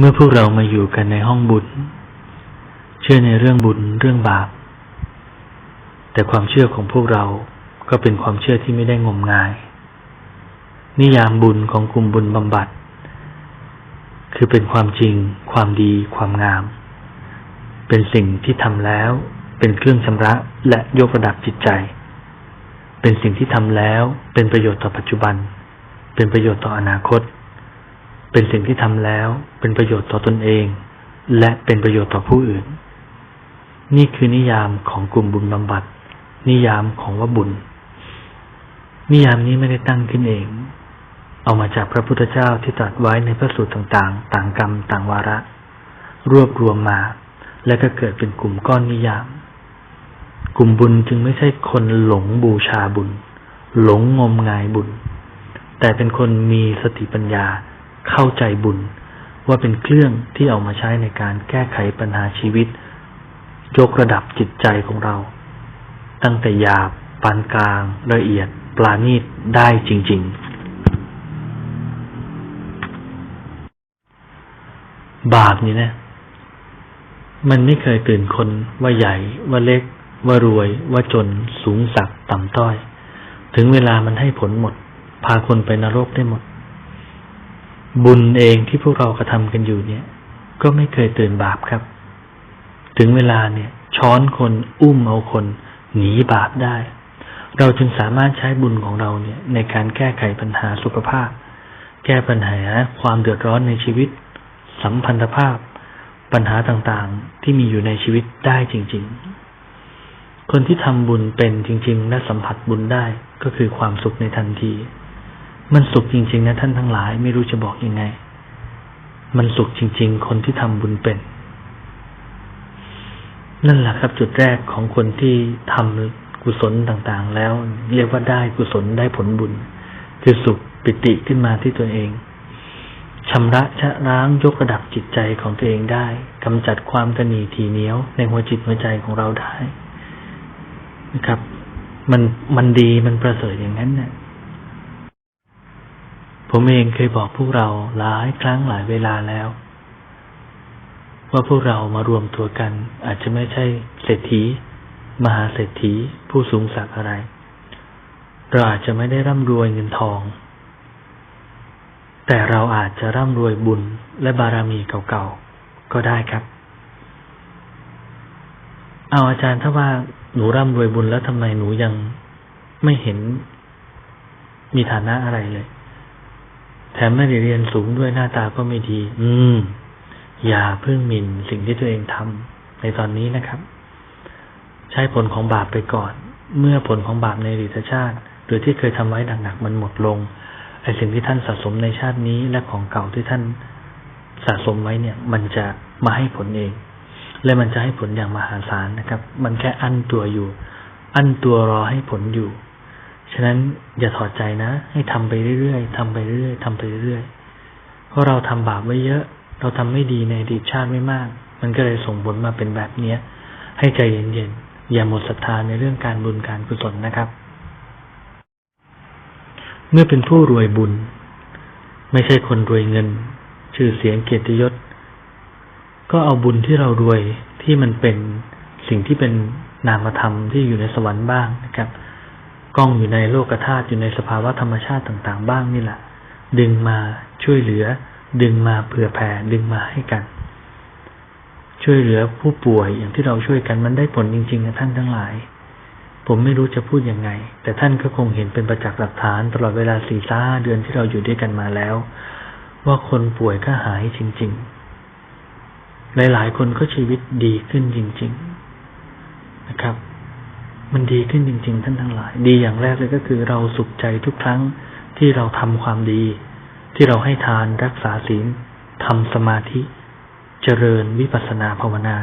เมื่อพวกเรามาอยู่กันในห้องบุญ เชื่อในเรื่องบุญเรื่องบาป แต่ความเชื่อของพวกเราก็เป็นความเชื่อที่ไม่ได้งมงาย นิยามบุญของกลุ่มบุญบำบัด คือเป็นความจริง ความดี ความงาม เป็นสิ่งที่ทำแล้ว เป็นเครื่องชำระและยกระดับจิตใจ เป็นสิ่งที่ทำแล้ว เป็นประโยชน์ต่อปัจจุบัน เป็นประโยชน์ต่ออนาคต เป็นสิ่งที่ทำแล้วเป็นประโยชน์ต่อตนเอง และเป็นประโยชน์ต่อผู้อื่น นี่คือนิยามของกลุ่มบุญบำบัด นิยามของว่าบุญ นิยามนี้ไม่ได้ตั้งขึ้นเอง เอามาจากพระพุทธเจ้าที่ตรัสไว้ในพระสูตรต่างๆ ต่างกรรมต่างวาระ รวบรวมมา และก็เกิดเป็นกลุ่มก้อนนิยาม กลุ่มบุญจึงไม่ใช่คนหลงบูชาบุญ หลงงมงายบุญ แต่เป็นคนมีสติปัญญา เข้าใจบุญ ว่าเป็นเครื่องที่เอามาใช้ในการแก้ไขปัญหาชีวิต ยกระดับจิตใจของเรา ตั้งแต่หยาบปานกลาง ละเอียด ปราณีตได้จริง ๆ บาปนี่นะมันไม่เคยตื่นคนว่าใหญ่ว่าเล็ก ว่ารวย ว่าจนสูงสักต่ำต้อย ถึงเวลามันให้ผลหมด พาคนไปนรกได้หมด บุญเองที่พวกเรากระทำกันอยู่เนี่ย ก็ไม่เคยตื่นบาปครับ ถึงเวลาเนี่ย ช้อนคนอุ้มเอาคน หนีบาปได้ เราจึงสามารถใช้บุญของเราเนี่ย ในการแก้ไขปัญหาสุขภาพ แก้ปัญหาความเดือดร้อนในชีวิต สัมพันธภาพ ปัญหาต่างๆที่มีอยู่ในชีวิตได้จริง ๆ คนที่ทำบุญเป็นจริง ๆ และสัมผัสบุญได้ก็คือความสุขในทันที มันสุขจริง ๆ นะท่านทั้งหลาย ไม่รู้จะบอกยังไง มันสุขจริง ๆ คนที่ทำบุญเป็น นั่นแหละครับ จุดแรกของคนที่ทำกุศลต่างๆ แล้ว เรียกว่าได้กุศลได้ผลบุญ คือสุขปิติขึ้นมาที่ตัวเองชำระชะล้างยกระดับจิตใจของตัวเองได้กำจัดความกระหนีทีเหนียวในหัวจิตหัวใจของเราได้นะครับ มันมันดีมันประเสริฐอย่างนั้นเนี่ย ผมเองเคยบอกพวกเราหลายครั้งหลายเวลาแล้ว ว่าพวกเรามารวมตัวกัน อาจจะไม่ใช่เศรษฐี มหาเศรษฐีผู้สูงศักดิ์อะไร เราอาจจะไม่ได้ร่ำรวยเงินทอง แต่เราอาจจะร่ำรวยบุญและบารมีเก่าๆ ก็ได้ครับ เอาอาจารย์ถ้าว่าหนูร่ำรวยบุญแล้วทำไมหนูยังไม่เห็นมีฐานะอะไรเลย แถมไม่ได้เรียนสูงด้วยหน้าตาก็ไม่ดี อืม อย่าเพิ่งหมิ่นสิ่งที่ตัวเองทำในตอนนี้นะครับ ใช้ผลของบาปไปก่อน เมื่อผลของบาปในอดีตชาติ หรือที่เคยทำไว้หนักๆมันหมดลงไอ้สิ่งที่ท่านสะสมในชาตินี้และของเก่าที่ท่านสะสมไว้เนี่ย มันจะมาให้ผลเอง และมันจะให้ผลอย่างมหาศาลนะครับ มันแค่อั้นตัวอยู่ อั้นตัวรอให้ผลอยู่ ฉะนั้นอย่าถอดใจนะ ให้ทำไปเรื่อยๆทำไปเรื่อยๆทำไปเรื่อยๆเพราะเราทำบาปไว้เยอะ เราทำไม่ดีในอดีตชาติไม่มาก มันก็เลยส่งผลมาเป็นแบบเนี้ย ให้ใจเย็นๆอย่าหมดศรัทธาในเรื่องการบุญการกุศลนะครับ เมื่อเป็นผู้รวยบุญ ไม่ใช่คนรวยเงิน ชื่อเสียงเกียรติยศ ก็เอาบุญที่เรารวยที่มันเป็นสิ่งที่เป็นนามธรรมที่อยู่ในสวรรค์บ้างนะครับ กล้องอยู่ในโลกธาตุอยู่ในสภาวะธรรมชาติต่างๆ บ้างนี่แหละ ดึงมาช่วยเหลือ ดึงมาเผื่อแผ่ดึงมาให้กัน ช่วยเหลือผู้ป่วยอย่างที่เราช่วยกันมันได้ผลจริงๆนะท่านทั้งหลาย ผมไม่รู้จะพูดยังไง แต่ท่านก็คงเห็นเป็นประจักษ์หลักฐานตลอดเวลาสี่ซ้าเดือนที่เราอยู่ด้วยกันมาแล้ว ว่าคนป่วยก็หายจริง ๆ หลายๆคนก็ชีวิตดีขึ้นจริง ๆ นะครับ มันดีขึ้นจริง ๆ ท่านทั้งหลาย ดีอย่างแรกเลยก็คือเราสุขใจทุกครั้งที่เราทำความดี ที่เราให้ทานรักษาศีลทำสมาธิ เจริญวิปัสสนาภาวนา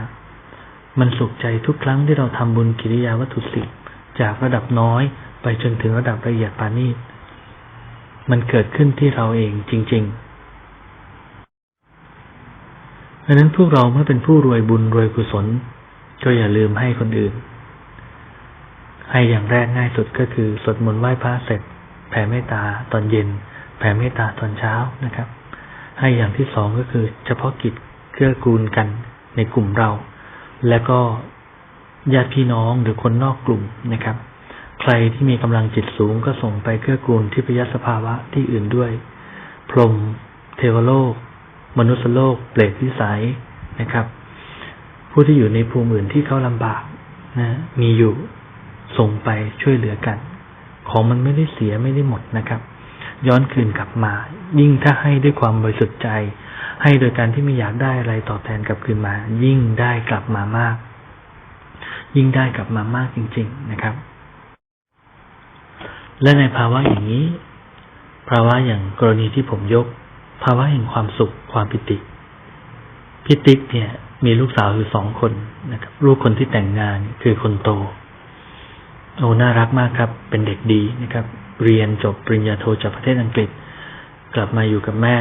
มันสุขใจทุกครั้งที่เราทำบุญกิริยาวัตถุสิบจากระดับน้อยไปจนถึงระดับละเอียดปานีตมันเกิดขึ้นที่เราเองจริงๆเพราะนั้นพวกเราเมื่อเป็นผู้รวยบุญรวยกุศล ก็อย่าลืมให้คนอื่น ให้อย่างแรกง่ายสุดก็คือสวดมนต์ไหว้พระเสร็จ แผ่เมตตาตอนเย็น แผ่เมตตาตอนเช้านะครับ ให้อย่างที่สองก็คือ เฉพาะกิจเกื้อกูลกันในกลุ่มเรา และก็ญาติพี่น้องหรือคนนอกกลุ่มนะครับ ใครที่มีกำลังจิตสูงก็ส่งไปเกื้อกูลที่พยสภาวะที่อื่นด้วย พรหมเทวโลก มนุษยโลกเปรตวิสัยนะครับ ผู้ที่อยู่ในภูมิอื่นที่เขาลำบากนะมีอยู่ ส่งไปช่วยเหลือกัน ของมันไม่ได้เสียไม่ได้หมดนะครับ ย้อนคืนกลับมา ยิ่งถ้าให้ด้วยความบริสุทธิ์ใจ ให้โดยการที่ไม่อยากได้อะไรตอบแทนกลับคืนมา ยิ่งได้กลับมามาก ยิ่งได้กลับมามากจริง ๆนะครับ และในภาวะอย่างนี้ ภาวะอย่างกรณีที่ผมยก ภาวะแห่งความสุขความปิติพี่ติ๊กเนี่ยมีลูกสาวอยู่สองคนนะครับลูกคนที่แต่งงานคือคนโต โอ้น่ารักมากครับ เป็นเด็กดีนะครับ เรียนจบปริญญาโทจากประเทศอังกฤษ กลับมาอยู่กับแม่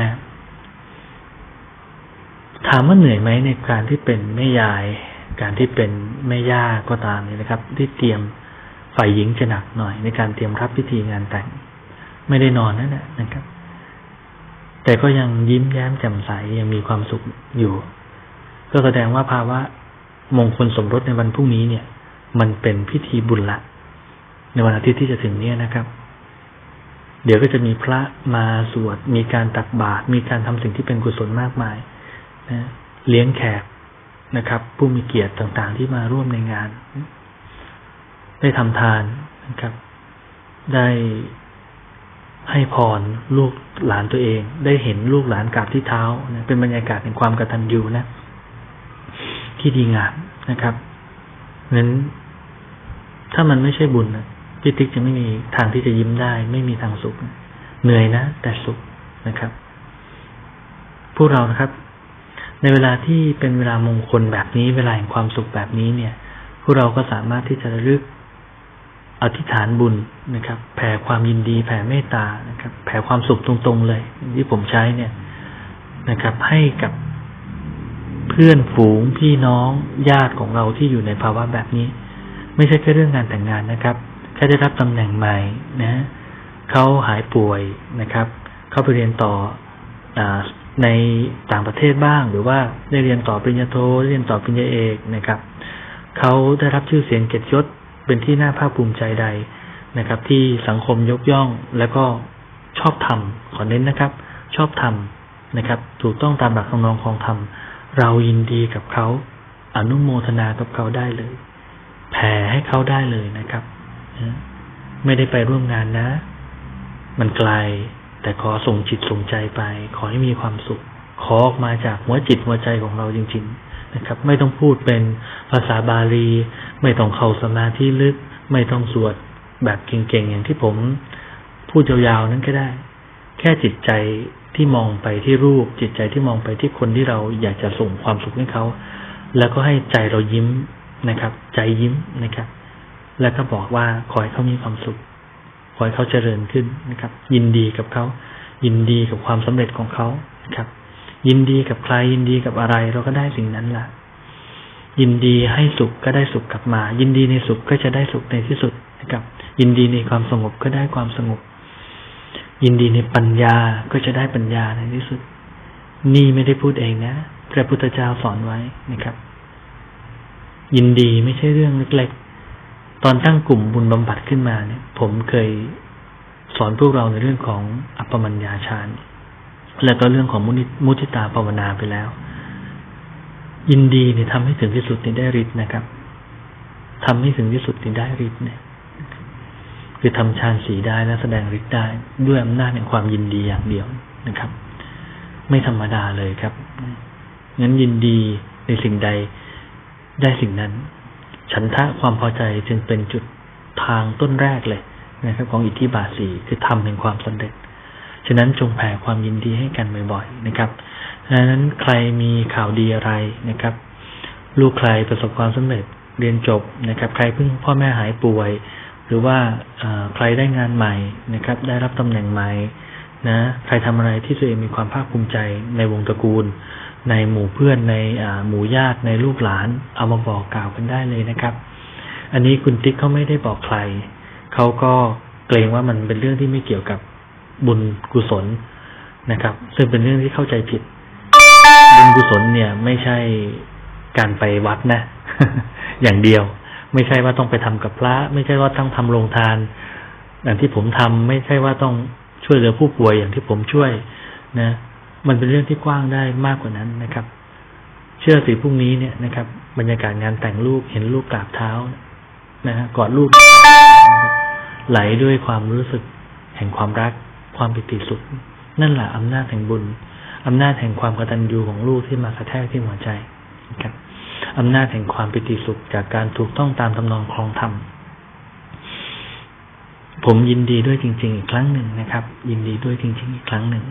ถามว่าเหนื่อยไหมในการที่เป็นแม่ยาย การที่เป็นแม่ย่าก็ตามนี่นะครับ ที่เตรียมฝ่ายหญิงจะหนักหน่อย ในการเตรียมรับพิธีงานแต่ง ไม่ได้นอนนั่นแหละนะครับ แต่ก็ยังยิ้มแย้มแจ่มใสยังมีความสุขอยู่ ก็แสดงว่าภาวะมงคลสมรสในวันพรุ่งนี้เนี่ย มันเป็นพิธีบุญละ ในวันอาทิตย์ที่จะถึงนี้นะครับ เดี๋ยวก็จะมีพระมาสวด มีการตักบาตร มีการทำสิ่งที่เป็นกุศลมากมายนะเลี้ยงแขกนะครับ ผู้มีเกียรติต่างๆ ที่มาร่วมในงาน ได้ทำทานนะครับ ได้ให้พรลูกหลานตัวเอง ได้เห็นลูกหลานกราบที่เท้านะเป็นบรรยากาศแห่งความกตัญญูนะ ที่ดีงามนะครับนั้นถ้ามันไม่ใช่บุญนะ พี่ติ๊กจะไม่มีทางที่จะยิ้มได้ ไม่มีทางสุข เหนื่อยนะ แต่สุขนะครับ พวกเรานะครับ ในเวลาที่เป็นเวลามงคลแบบนี้ เวลาแห่งความสุขแบบนี้เนี่ย พวกเราก็สามารถที่จะระลึกอธิษฐานบุญนะครับ แผ่ความยินดี แผ่เมตตานะครับ แผ่ความสุขตรงๆเลย ที่ผมใช้เนี่ยนะครับ ให้กับเพื่อนฝูงพี่น้องญาติของเราที่อยู่ในภาวะแบบนี้ ไม่ใช่แค่เรื่องงานแต่งงานนะครับ แค่ได้รับตำแหน่งใหม่นะเขาหายป่วยนะครับเขาไปเรียนต่ออในต่างประเทศบ้าง หรือว่าได้เรียนต่อปริญญาโทเรียนต่อปริญญาเอกนะครับเขาได้รับชื่อเสียงเกียรติยศเป็นที่น่าภาคภูมิใจใดนะครับ ที่สังคมยกย่องแล้วก็ชอบทำขอเน้นนะครับ ชอบทำนะครับ ถูกต้องตามหลักคำนองของธรรมเรายินดีกับเขาอนุโมทนากับเขาได้เลย แผ่ให้เขาได้เลยนะครับ ไม่ได้ไปร่วมงานนะ มันไกล แต่ขอส่งจิตส่งใจไป ขอให้มีความสุข ขอออกมาจากหัวจิตหัวใจของเราจริง ๆ นะครับ ไม่ต้องพูดเป็นภาษาบาลี ไม่ต้องเข้าสมาธิลึก ไม่ต้องสวดแบบเก่งๆ อย่างที่ผมพูดยาวๆ นั้นก็ได้ แค่จิตใจที่มองไปที่รูป จิตใจที่มองไปที่คนที่เราอยากจะส่งความสุขให้เขา แล้วก็ให้ใจเรายิ้มนะครับ ใจยิ้มนะครับ แล้วก็บอกว่าขอให้เขามีความสุข ขอให้เขาเจริญขึ้นนะครับ ยินดีกับเขา ยินดีกับความสำเร็จของเขานะครับ ยินดีกับใครยินดีกับอะไร เราก็ได้สิ่งนั้นละยินดีให้สุขก็ได้สุขกลับมา ยินดีในสุขก็จะได้สุขในที่สุดนะครับ ยินดีในความสงบก็ได้ความสงบ ยินดีในปัญญาก็จะได้ปัญญาในที่สุด นี่ไม่ได้พูดเองนะพระพุทธเจ้าสอนไว้นะครับ ยินดีไม่ใช่เรื่องเล็กๆ ตอนตั้งกลุ่มบุญบำบัดขึ้นมาเนี่ย ผมเคยสอนพวกเราในเรื่องของอัปปมัญญาฌานแล้วก็เรื่องของมุนิมุทิตาภาวนาไปแล้ว ยินดีเนี่ยทำให้ถึงที่สุดนี่ได้ฤทธิ์นะครับทำให้ถึงที่สุดนี่ได้ฤทธิ์เนี่ย คือทำฌานสีได้และแสดงฤทธิ์ได้ ด้วยอำนาจแห่งความยินดีอย่างเดียวนะครับ ไม่ธรรมดาเลยครับงั้นยินดีในสิ่งใดได้สิ่งนั้น ฉันทะความพอใจจึงเป็นจุดทางต้นแรกเลยนะครับของอิทธิบาทสี่คือทำแห่งความสำเร็จ ฉะนั้นจงแผ่ความยินดีให้กันบ่อยๆนะครับดังนั้นใครมีข่าวดีอะไรนะครับ ลูกใครประสบความสำเร็จเรียนจบนะครับ ใครเพิ่งพ่อแม่หายป่วย หรือว่าใครได้งานใหม่นะครับ ได้รับตำแหน่งใหม่นะใครทำอะไรที่ตัวเองมีความภาคภูมิใจในวงตระกูล ในหมู่เพื่อนในหมู่ญาติในลูกหลาน เอามาบอกกล่าวกันได้เลยนะครับ อันนี้คุณติ๊กเขาไม่ได้บอกใครเขาก็เกรงว่ามันเป็นเรื่องที่ไม่เกี่ยวกับบุญกุศลนะครับ ซึ่งเป็นเรื่องที่เข้าใจผิด บุญกุศลเนี่ยไม่ใช่การไปวัดนะ อย่างเดียว ไม่ใช่ว่าต้องไปทำกับพระ ไม่ใช่ว่าต้องทำโรงทาน อย่างที่ผมทำไม่ใช่ว่าต้องช่วยเหลือผู้ป่วยอย่างที่ผมช่วยนะ มันเป็นเรื่องที่กว้างได้มากกว่านั้นนะครับ เชื่อสิพรุ่งนี้เนี่ยนะครับ บรรยากาศงานแต่งลูกเห็นลูกกราบเท้านะฮะกอดลูกนะไหลด้วยความรู้สึก แห่งความรัก ความปิติสุข นั่นแหละอำนาจแห่งบุญอำนาจแห่งความกตัญญูของลูกที่มากระแทกที่หัวใจนะครับอำนาจแห่งความปิติสุขจากการถูกต้องตามทำนองครองธรรมผมยินดีด้วยจริง ๆ อีกครั้งหนึ่งนะครับ ยินดีด้วยจริง ๆ อีกครั้งหนึ่ง